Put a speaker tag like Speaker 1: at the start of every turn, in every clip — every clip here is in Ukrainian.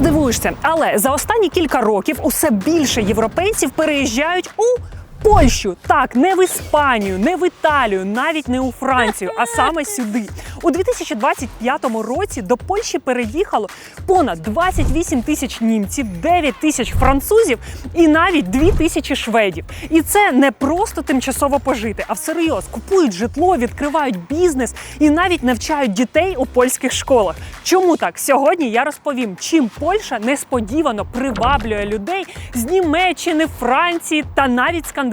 Speaker 1: здивуєшся, але за останні кілька років усе більше європейців переїжджають у. Польщу так, не в Іспанію, не в Італію, навіть не у Францію, а саме сюди. У 2025 році до Польщі переїхало понад 28 тисяч німців, 9 тисяч французів і навіть 2 тисячі шведів. І це не просто тимчасово пожити, а всерйоз купують житло, відкривають бізнес і навіть навчають дітей у польських школах. Чому так? Сьогодні я розповім, чим Польща несподівано приваблює людей з Німеччини, Франції та навіть Скандинавії.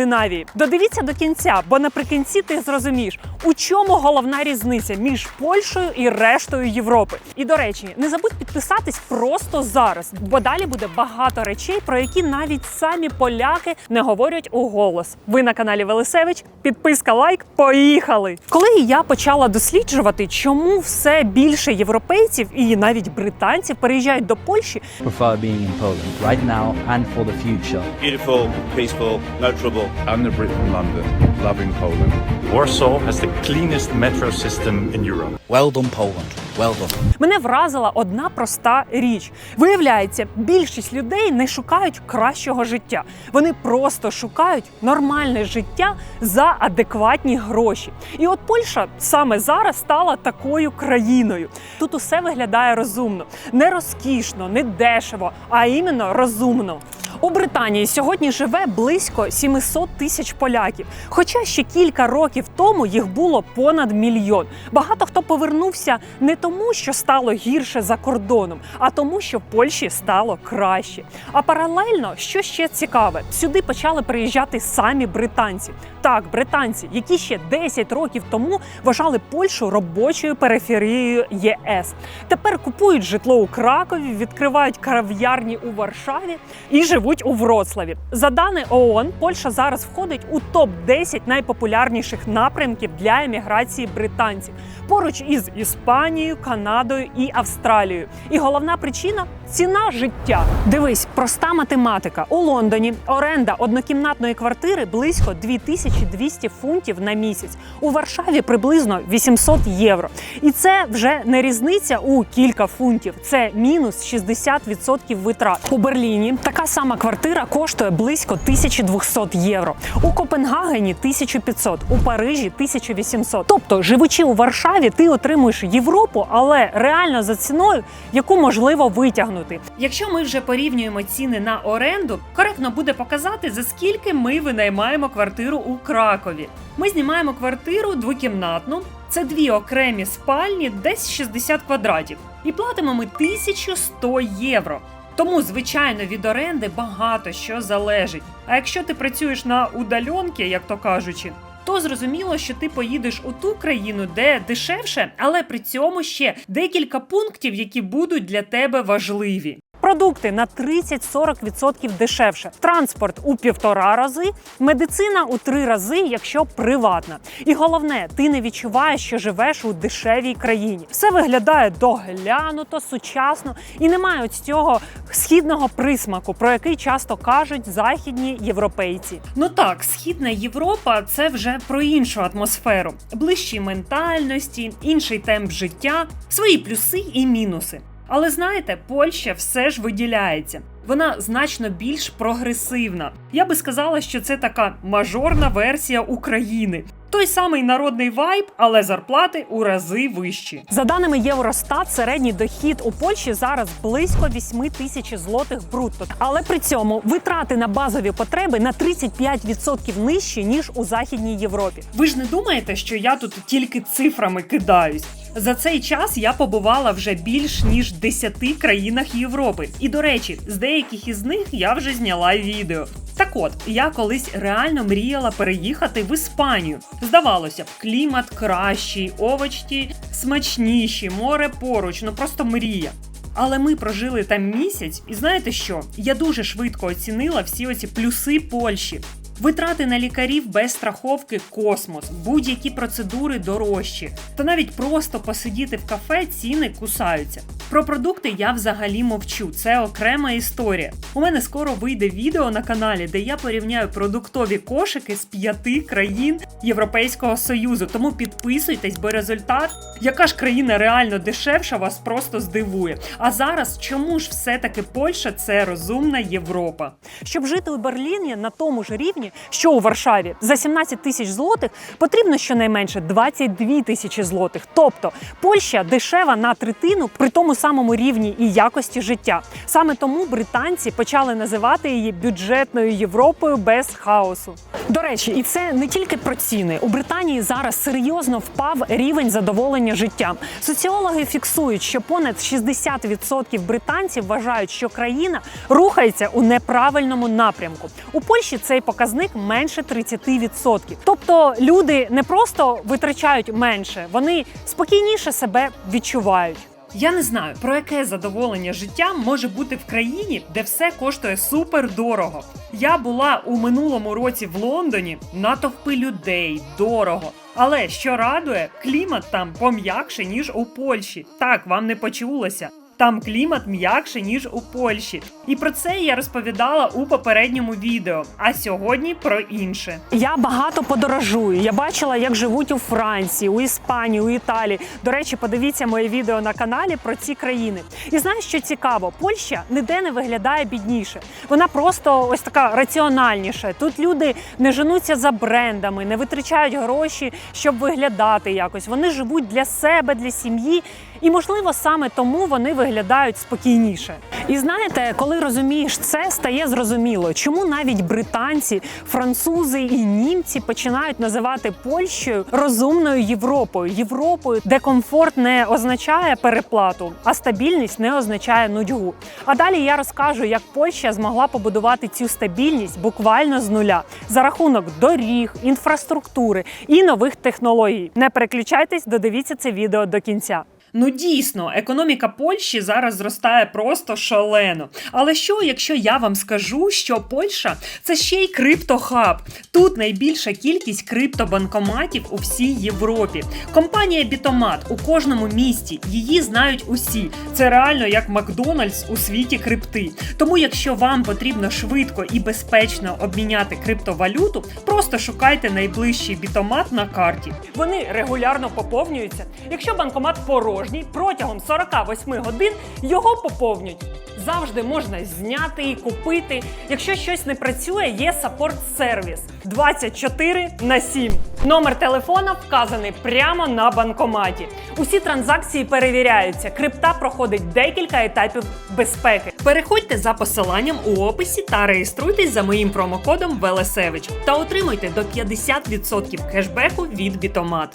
Speaker 1: Додивіться до кінця, бо наприкінці ти зрозумієш, у чому головна різниця між Польщею і рештою Європи. І до речі, не забудь підписатись просто зараз, бо далі буде багато речей, про які навіть самі поляки не говорять у голос. Ви на каналі Велисевич. Підписка, лайк, поїхали! Коли я почала досліджувати, чому все більше європейців і навіть британців переїжджають до Польщі,
Speaker 2: prefer being in Poland right now and for the future.
Speaker 3: Beautiful, peaceful, no trouble.
Speaker 4: I'm the Brit from London, loving Poland.
Speaker 5: Warsaw has the cleanest metro system in Europe.
Speaker 2: Well done, Poland. Well done.
Speaker 1: Мене вразила одна проста річ. Виявляється, більшість людей не шукають кращого життя. Вони просто шукають нормальне життя за адекватні гроші. І от Польща саме зараз стала такою країною. Тут усе виглядає розумно, не розкішно, не дешево, а іменно розумно. У Британії сьогодні живе близько 700 тисяч поляків. Хоча ще кілька років тому їх було понад мільйон. Багато хто повернувся не тому, що стало гірше за кордоном, а тому, що в Польщі стало краще. А паралельно, що ще цікаве, сюди почали приїжджати самі британці. Так, британці, які ще 10 років тому вважали Польщу робочою периферією ЄС. Тепер купують житло у Кракові, відкривають кав'ярні у Варшаві і живуть у Вроцлаві. За дані ООН, Польща зараз входить у топ 10 найпопулярніших напрямків для еміграції британців поруч із Іспанією, Канадою і Австралією. І головна причина ціна життя. Дивись, проста математика. У Лондоні оренда однокімнатної квартири близько 2200 фунтів на місяць. У Варшаві приблизно 800 євро. І це вже не різниця у кілька фунтів. Це мінус 60% витрат. У Берліні така сама квартира коштує близько 1200 євро. У Копенгагені 1500, у Парижі 1800. Тобто, живучи у Варшаві, ти отримуєш Європу, але реально за ціною, яку можливо витягнути. Якщо ми вже порівнюємо ціни на оренду, коректно буде показати за скільки ми винаймаємо квартиру у Кракові. Ми знімаємо квартиру двокімнатну. Це дві окремі спальні, десь 60 квадратів, і платимо ми 1100 євро. Тому, звичайно, від оренди багато що залежить. А якщо ти працюєш на удальонки, як то кажучи, то зрозуміло, що ти поїдеш у ту країну, де дешевше, але при цьому ще декілька пунктів, які будуть для тебе важливі. Продукти на 30-40% дешевше, транспорт у півтора рази, медицина у три рази, якщо приватна. І головне, ти не відчуваєш, що живеш у дешевій країні. Все виглядає доглянуто, сучасно і немає ось цього східного присмаку, про який часто кажуть західні європейці. Ну так, східна Європа це вже про іншу атмосферу, ближчі ментальності, інший темп життя, свої плюси і мінуси. Але знаєте, Польща все ж виділяється. Вона значно більш прогресивна. Я би сказала, що це така мажорна версія України. Той самий народний вайб, але зарплати у рази вищі. За даними Євростат, середній дохід у Польщі зараз близько 8 тисяч злотих брутто. Але при цьому витрати на базові потреби на 35% нижчі ніж у Західній Європі. Ви ж не думаєте, що я тут тільки цифрами кидаюсь? За цей час я побувала вже більш ніж в 10 країнах Європи. І до речі, з деяких із них я вже зняла відео. Так от, я колись реально мріяла переїхати в Іспанію. Здавалося б, клімат кращий, овочі смачніші, море поруч, ну просто мрія. Але ми прожили там місяць, і знаєте що? Я дуже швидко оцінила всі оці плюси Польщі. Витрати на лікарів без страховки космос, будь-які процедури дорожчі. Та навіть просто посидіти в кафе ціни кусаються. Про продукти я взагалі мовчу. Це окрема історія. У мене скоро вийде відео на каналі, де я порівняю продуктові кошики з п'яти країн Європейського Союзу. Тому підписуйтесь, бо результат, яка ж країна реально дешевша, вас просто здивує. А зараз чому ж все-таки Польща це розумна Європа? Щоб жити у Берліні на тому ж рівні, що у Варшаві, за 17 тисяч злотих потрібно щонайменше 22 тисячі злотих. Тобто Польща дешева на третину при тому самому рівні і якості життя. Саме тому британці почали називати її бюджетною Європою без хаосу. До речі, і це не тільки про ціни. У Британії зараз серйозно впав рівень задоволення життям. Соціологи фіксують, що понад 60% британців вважають, що країна рухається у неправильному напрямку. У Польщі цей показник менше 30%. Тобто люди не просто витрачають менше, вони спокійніше себе відчувають. Я не знаю, про яке задоволення життя може бути в країні, де все коштує супер дорого. Я була у минулому році в Лондоні, натовпи людей, дорого. Але що радує, клімат там пом'якше, ніж у Польщі. Так, вам не почулося. Там клімат м'якше, ніж у Польщі. І про це я розповідала у попередньому відео. А сьогодні про інше. Я багато подорожую. Я бачила, як живуть у Франції, у Іспанії, у Італії. До речі, подивіться моє відео на каналі про ці країни. І знаєш, що цікаво, Польща ніде не виглядає бідніше. Вона просто ось така раціональніша. Тут люди не женуться за брендами, не витрачають гроші, щоб виглядати якось. Вони живуть для себе, для сім'ї. І можливо саме тому вони виглядають спокійніше. І знаєте, коли розумієш це, стає зрозуміло, чому навіть британці, французи і німці починають називати Польщею розумною Європою, Європою, де комфорт не означає переплату, а стабільність не означає нудьгу. А далі я розкажу, як Польща змогла побудувати цю стабільність буквально з нуля за рахунок доріг, інфраструктури і нових технологій. Не переключайтесь, додивіться це відео до кінця. Ну дійсно, економіка Польщі зараз зростає просто шалено. Але що, якщо я вам скажу, що Польща це ще й криптохаб? Тут найбільша кількість криптобанкоматів у всій Європі. Компанія Бітомат у кожному місті. Її знають усі. Це реально як Макдональдс у світі крипти. Тому, якщо вам потрібно швидко і безпечно обміняти криптовалюту, просто шукайте найближчий бітомат на карті. Вони регулярно поповнюються. Якщо банкомат порожній, протягом 48 годин його поповнюють. Завжди можна зняти і купити. Якщо щось не працює, є саппорт сервіс 24 на 7. Номер телефона вказаний прямо на банкоматі. Усі транзакції перевіряються. Крипта проходить декілька етапів безпеки. Переходьте за посиланням у описі та реєструйтесь за моїм промокодом Велесевич та отримуйте до 50% кешбеку від Бітомат.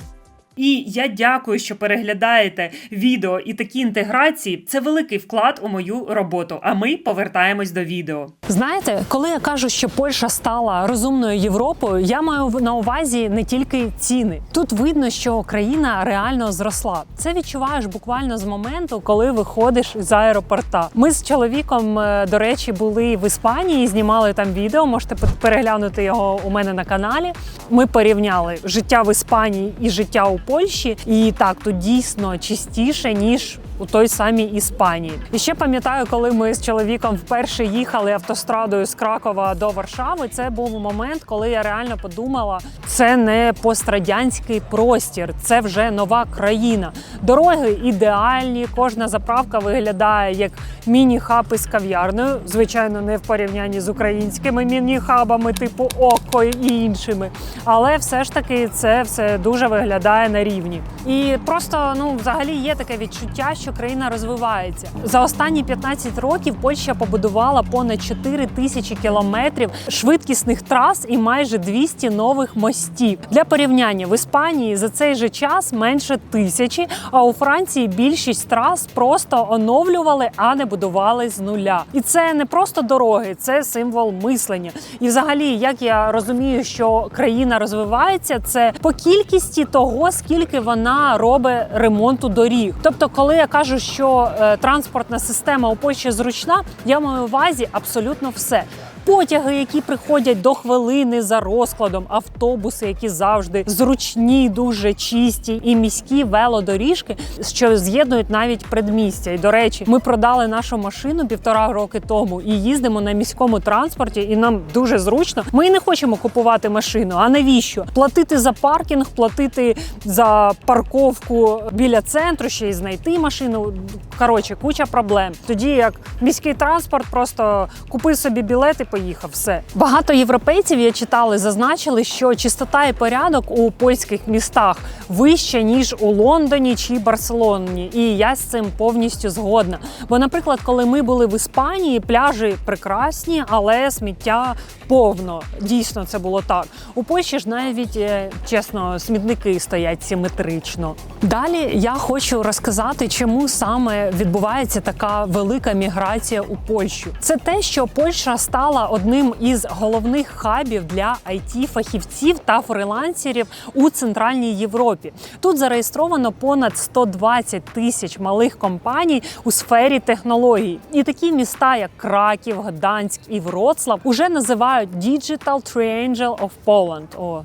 Speaker 1: І я дякую, що переглядаєте відео і такі інтеграції. Це великий вклад у мою роботу. А ми повертаємось до відео. Знаєте, коли я кажу, що Польща стала розумною Європою, я маю на увазі не тільки ціни. Тут видно, що країна реально зросла. Це відчуваєш буквально з моменту, коли виходиш з аеропорта. Ми з чоловіком, е, до речі, були в Іспанії, знімали там відео. Можете переглянути його у мене на каналі. Ми порівняли життя в Іспанії і життя у Польщі. І так, тут дійсно чистіше, ніж у той самій Іспанії. І ще пам'ятаю, коли ми з чоловіком вперше їхали автострадою з Кракова до Варшави. Це був момент, коли я реально подумала, це не пострадянський простір, це вже нова країна. Дороги ідеальні, кожна заправка виглядає як міні-хаб із кав'ярною. Звичайно, не в порівнянні з українськими міні-хабами, типу Око і іншими. Але все ж таки це все дуже виглядає на рівні. І просто ну взагалі є таке відчуття, що країна розвивається. За останні 15 років Польща побудувала понад 4 тисячі кілометрів швидкісних трас і майже 200 нових мостів. Для порівняння в Іспанії за цей же час менше тисячі, а у Франції більшість трас просто оновлювали, а не будували з нуля. І це не просто дороги, це символ мислення. І взагалі, як я розумію, що країна розвивається, це по кількості того, скільки вона робить ремонту доріг. Тобто, коли я кажу, що е, транспортна система у Польщі зручна, я маю увазі абсолютно все. Потяги, які приходять до хвилини за розкладом, автобуси, які завжди зручні, дуже чисті, і міські велодоріжки, що з'єднують навіть предмістя. І до речі, ми продали нашу машину півтора роки тому і їздимо на міському транспорті, і нам дуже зручно. Ми не хочемо купувати машину. А навіщо? Платити за паркінг, платити за парковку біля центру, ще й знайти машину. Коротше, куча проблем. Тоді як міський транспорт, просто купив собі білет і поїхав. Все багато європейців я читали, зазначили, що чистота і порядок у польських містах вища ніж у Лондоні чи Барселоні. І я з цим повністю згодна. Бо, наприклад, коли ми були в Іспанії, пляжі прекрасні, але сміття повно. Дійсно, це було так. У Польщі ж навіть е, чесно, смітники стоять симетрично. Далі я хочу розказати, чому саме відбувається така велика міграція у Польщу. Це те, що Польща стала одним із головних хабів для it фахівців та фрилансерів у центральній Європі. Тут зареєстровано понад 120 тисяч малих компаній у сфері технологій. І такі міста, як Краків, Гданськ і Вроцлав, уже називають Digital Triangle of Poland. О,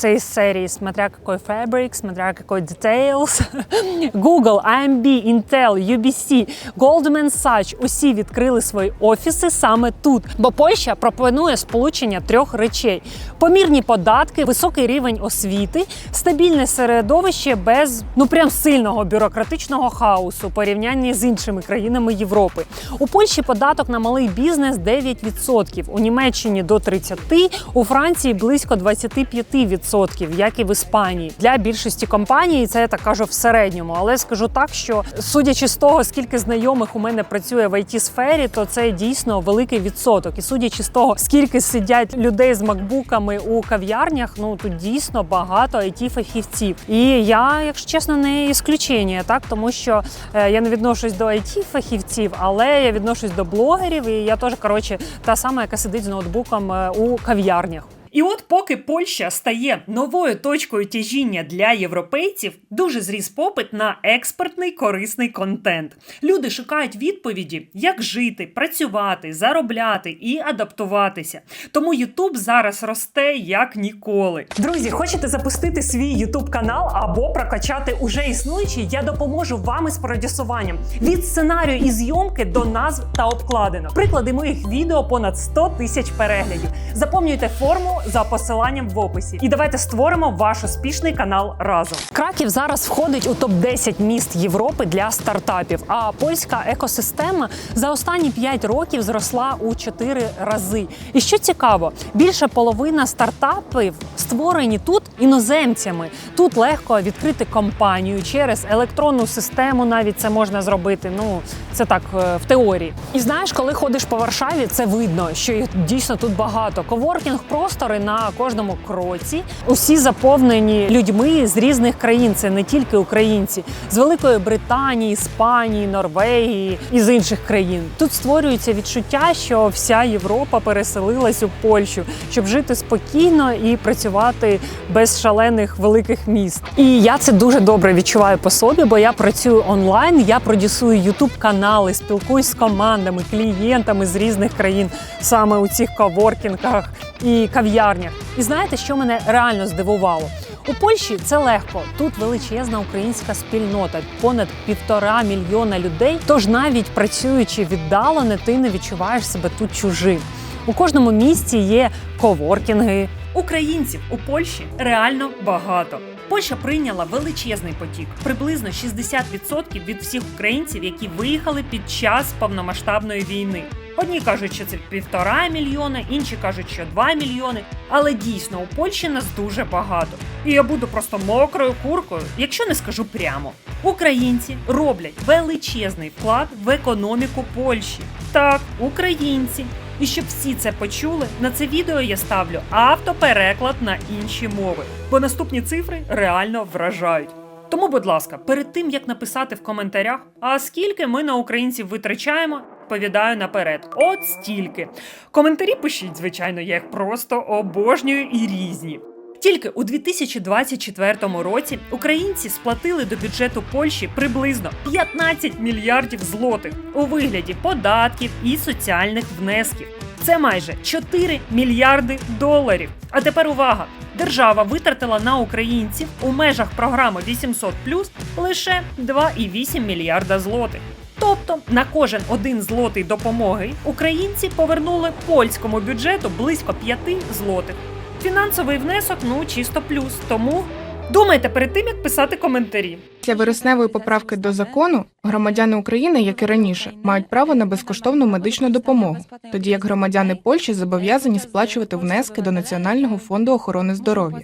Speaker 1: це із серії смотря какой fabric, смотря какой details. Google, AMB, Intel, UBC, Goldman Sachs – усі відкрили свої офіси саме тут. Бо Польща пропонує сполучення трьох речей: помірні податки, високий рівень освіти, стабільне середовище без ну прям сильного бюрократичного хаосу порівнянні з іншими країнами Європи. У Польщі податок на малий бізнес 9%, у Німеччині до 30%, у Франції близько 25%, як і в Іспанії. Для більшості компаній це я так кажу в середньому. Але скажу так, що судячи з того, скільки знайомих у мене працює в it сфері, то це дійсно великий відсоток. І судячи з того, скільки сидять людей з макбуками у кав'ярнях, ну тут дійсно багато it фахівців. І я, якщо чесно, не ісключення, так тому що е, я не відношусь до it фахівців, але я відношусь до блогерів, і я теж коротше та сама, яка сидить з ноутбуком е, у кав'ярнях. І от поки Польща стає новою точкою тяжіння для європейців, дуже зріс попит на експертний корисний контент. Люди шукають відповіді, як жити, працювати, заробляти і адаптуватися. Тому Ютуб зараз росте як ніколи. Друзі, хочете запустити свій Ютуб канал або прокачати уже існуючий? Я допоможу вам із продюсуванням від сценарію і зйомки до назв та обкладинок. Приклади моїх відео понад 100 тисяч переглядів. Заповнюйте форму за посиланням в описі. І давайте створимо ваш успішний канал разом. Краків зараз входить у топ 10 міст Європи для стартапів. А польська екосистема за останні 5 років зросла у 4 рази. І що цікаво, більше половина стартапів створені тут іноземцями. Тут легко відкрити компанію через електронну систему. Навіть це можна зробити. Ну це так е, в теорії. І знаєш, коли ходиш по Варшаві, це видно, що їх дійсно тут багато. Коворкінг простори на кожному кроці. Усі заповнені людьми з різних країн. Це не тільки українці, з Великої Британії, Іспанії, Норвегії і з інших країн. Тут створюється відчуття, що вся Європа переселилась у Польщу, щоб жити спокійно і працювати без шалених великих міст. І я це дуже добре відчуваю по собі, бо я працюю онлайн, я продюсую ютуб канали, спілкуюсь з командами, клієнтами з різних країн саме у цих коворкінгах і кав'ярнях. І знаєте, що мене реально здивувало? У Польщі це легко. Тут величезна українська спільнота, понад півтора мільйона людей. Тож навіть працюючи віддалено, ти не відчуваєш себе тут чужим. У кожному місті є коворкінги. Українців у Польщі реально багато. Польща прийняла величезний потік, приблизно 60% від всіх українців, які виїхали під час повномасштабної війни. Одні кажуть, що це півтора мільйона, інші кажуть, що два мільйони. Але дійсно у Польщі нас дуже багато. І я буду просто мокрою куркою, якщо не скажу прямо. Українці роблять величезний вклад в економіку Польщі. Так, українці. І щоб всі це почули, на це відео я ставлю автопереклад на інші мови, бо наступні цифри реально вражають. Тому, будь ласка, перед тим як написати в коментарях, а скільки ми на українців витрачаємо, відповідаю наперед. От стільки. Коментарі пишіть, звичайно, я їх просто обожнюю і різні. Тільки у 2024 році українці сплатили до бюджету Польщі приблизно 15 мільярдів злотих у вигляді податків і соціальних внесків. Це майже 4 мільярди доларів. А тепер увага! Держава витратила на українців у межах програми 800 лише 2,8 мільярда злотих. Тобто на кожен один злотий допомоги українці повернули польському бюджету близько 5 злотих. Фінансовий внесок ну чисто плюс. Тому думайте перед тим, як писати коментарі.
Speaker 6: Після вересневої поправки до закону громадяни України, як і раніше, мають право на безкоштовну медичну допомогу, тоді як громадяни Польщі зобов'язані сплачувати внески до Національного фонду охорони здоров'я.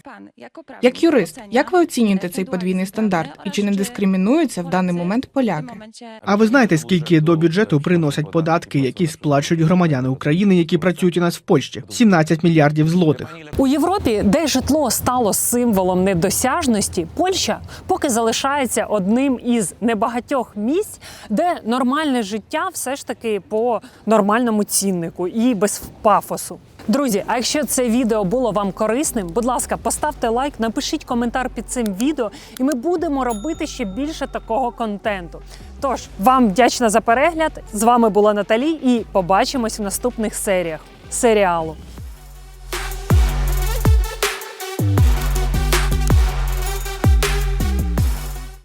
Speaker 6: Як юрист, як ви оцінюєте цей подвійний стандарт і чи не дискримінуються в даний момент поляки?
Speaker 7: А ви знаєте, скільки до бюджету приносять податки, які сплачують громадяни України, які працюють у нас в Польщі? 17 мільярдів злотих.
Speaker 1: У Європі, де житло стало символом недосяжності, Польща поки залишається одним із небагатьох місць, де нормальне життя все ж таки по нормальному ціннику і без пафосу. Друзі, а якщо це відео було вам корисним, будь ласка, поставте лайк, напишіть коментар під цим відео, і ми будемо робити ще більше такого контенту. Тож вам вдячна за перегляд. З вами була Наталі, і побачимось в наступних серіях серіалу.